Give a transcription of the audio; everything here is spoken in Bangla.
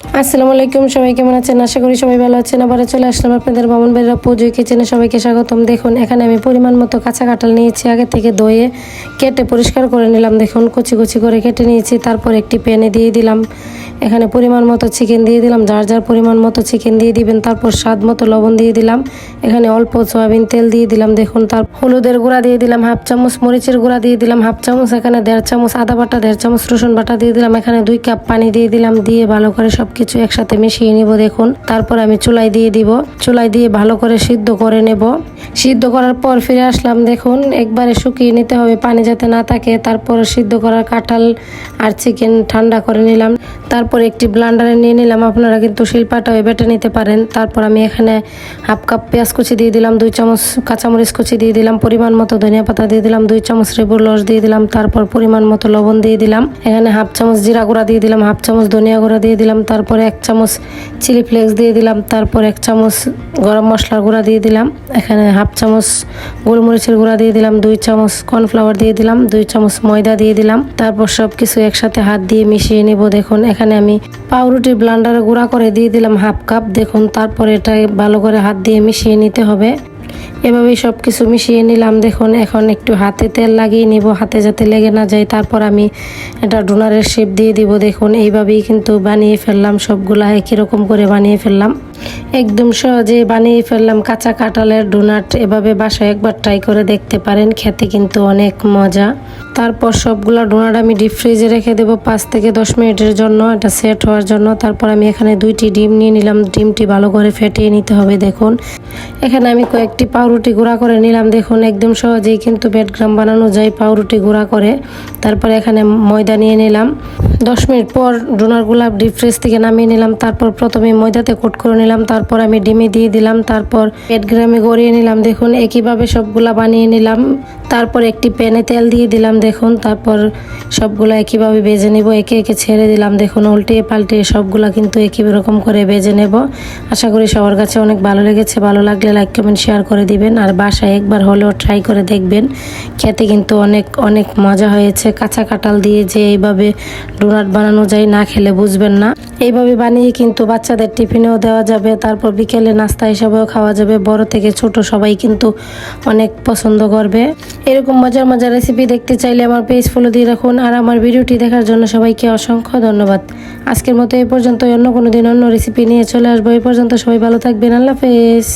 আসসালামু আলাইকুম, সবাই কেমন আছেন? আশা করি সবাই ভালো আছেন। আবার চলে আসলাম আপনাদের বামন বাড়ির পুজো কিচেনে। সবাইকে স্বাগতম। দেখুন, এখানে আমি পরিমাণ মতো কাঁচা কাঁঠাল নিয়েছি, আগে থেকে ধুয়ে কেটে পরিষ্কার করে নিলাম। দেখুন, কুচি কুচি করে কেটে নিয়েছি, তারপর একটি প্যানে দিয়ে দিলাম। এখানে পরিমাণ মতো চিকেন দিয়ে দিলাম, যার যার পরিমাণ মতো চিকেন দিয়ে দিবেন, তারপর স্বাদ মতো লবণ দিয়ে দিলাম। এখানে অল্প সয়াবিন তেল দিয়ে দিলাম, দেখুন, তার হলুদের গুঁড়া দিয়ে দিলাম, হাফ চামচ মরিচের গুঁড়া দিয়ে দিলাম, হাফ চামচ, এখানে দেড় চামচ আদা বাটা, দেড় চামচ রসুন বাটা দিয়ে দিলাম, এখানে দুই কাপ পানি দিয়ে দিলাম, দিয়ে ভালো করে সবকিছু একসাথে মিশিয়ে নিব, দেখুন। তারপর আমি চুলাই দিয়ে দিব, চুলাই দিয়ে ভালো করে সিদ্ধ করে নেব। সিদ্ধ করার পর ফিরে আসলাম, দেখুন, একবারে শুকিয়ে নিতে হবে, পানি যাতে না থাকে, তারপর সিদ্ধ করার কাঁঠাল আর চিকেন ঠান্ডা করে নিলাম। তারপর একটি ব্লান্ডারে নিয়ে নিলাম। আপনারা কিন্তু শিল্পাটাও বেটে নিতে পারেন। তারপর আমি এখানে হাফ কাপ পেঁয়াজ কুচি দিয়ে দিলাম, দুই চামচ কাঁচামরিচ কুচি দিয়ে দিলাম, পরিমাণ মতো ধনিয়া পাতা দিয়ে দিলাম, দুই চামচ লেবুর রস দিয়ে দিলাম, তারপর পরিমাণ মতো লবণ দিয়ে দিলাম। এখানে হাফ চামচ জিরা গুঁড়া দিয়ে দিলাম, হাফ চামচ ধনিয়া গুঁড়া দিয়ে দিলাম, তারপর এক চামচ চিলি ফ্লেক্স দিয়ে দিলাম, তারপর এক চামচ গরম মশলার গুঁড়া দিয়ে দিলাম। এখানে হাফ চামচ গোলমরিচের গুঁড়া দিয়ে দিলাম, দুই চামচ কর্নফ্লাওয়ার দিয়ে দিলাম, দুই চামচ ময়দা দিয়ে দিলাম। তারপর সব কিছু একসাথে হাত দিয়ে মিশিয়ে নিব। দেখুন, এখানে আমি পাউরুটি ব্লান্ডারে গুঁড়া করে দিয়ে দিলাম হাফ কাপ। দেখুন, তারপর এটা ভালো করে হাত দিয়ে মিশিয়ে নিতে হবে। এভাবেই সব কিছু মিশিয়ে নিলাম। দেখুন, এখন একটু হাতে তেল লাগিয়ে নিব। হাতে যাতে লেগে না যায়, তারপর আমি এটা ডোনারের শেপ দিয়ে দিব। দেখুন, এইভাবেই কিন্তু বানিয়ে ফেললাম সবগুলা। একই রকম করে বানিয়ে ফেললাম? একদম সহজে বানিয়ে ফেললাম কাঁচা কাঁঠালের ডোনাট। এভাবে বাসায় একবার ট্রাই করে দেখতে পারেন, খেতে কিন্তু অনেক মজা। তারপর সবগুলা ডোনাট আমি ডিপ ফ্রিজে রেখে দেবো পাঁচ থেকে দশ মিনিটের জন্য। এটা সেট হওয়ার জন্য। তারপর আমি এখানে দুইটি ডিম নিয়ে নিলাম। ডিমটি ভালো করে ফেটিয়ে নিতে হবে, দেখুন। এখানে আমি কয়েকটি পাউরুটি গুঁড়া করে নিলাম। দেখুন, একদম সহজেই কিন্তু বেডগ্রাম বানানো যায় পাউরুটি গুঁড়া করে। তারপর এখানে ময়দা নিয়ে নিলাম। দশ মিনিট পর ডোনার ডোনারগুলা ডিপ ফ্রিজ থেকে নামিয়ে নিলাম। তারপর প্রথমে ময়দাতে কোট করে নিলাম। তারপর আমি ডিমে দিয়ে দিলাম। তারপর বেডগ্রামে গ্রামে গড়িয়ে নিলাম। দেখুন, একইভাবে সবগুলা বানিয়ে নিলাম। তারপর একটি প্যানে তেল দিয়ে দিলাম, দেখুন। তারপর সবগুলো একইভাবে বেজে নেব। একে একে ছেড়ে দিলাম, দেখুন, উল্টিয়ে পাল্টিয়ে সবগুলো কিন্তু একই রকম করে বেজে নেব। আশা করি সবার কাছে অনেক ভালো লেগেছে। ভালো লাগলে লাইক, কমেন্ট, শেয়ার করে দিবেন। আর বাসায় একবার হলেও ট্রাই করে দেখবেন। খেতে কিন্তু অনেক অনেক মজা হয়েছে। কাঁচা কাঁঠাল দিয়ে যে এইভাবে ডোনাট বানানো যায়, না খেলে বুঝবেন না। এইভাবে বানিয়ে কিন্তু বাচ্চাদের টিফিনেও দেওয়া যাবে। তারপর বিকেলে নাস্তা হিসাবেও খাওয়া যাবে। বড় থেকে ছোট সবাই কিন্তু অনেক পছন্দ করবে। এরকম মজার মজার রেসিপি দেখতে চাইলে আমার পেজ ফলো দিয়ে রাখুন আর আমার ভিডিওটি দেখার জন্য সবাইকে অসংখ্য ধন্যবাদ। আজকের মতো এ পর্যন্ত অন্য কোনো দিন অন্য রেসিপি নিয়ে চলে আসব। এ পর্যন্ত সবাই ভালো থাকবেন, আল্লাহ হাফেজ।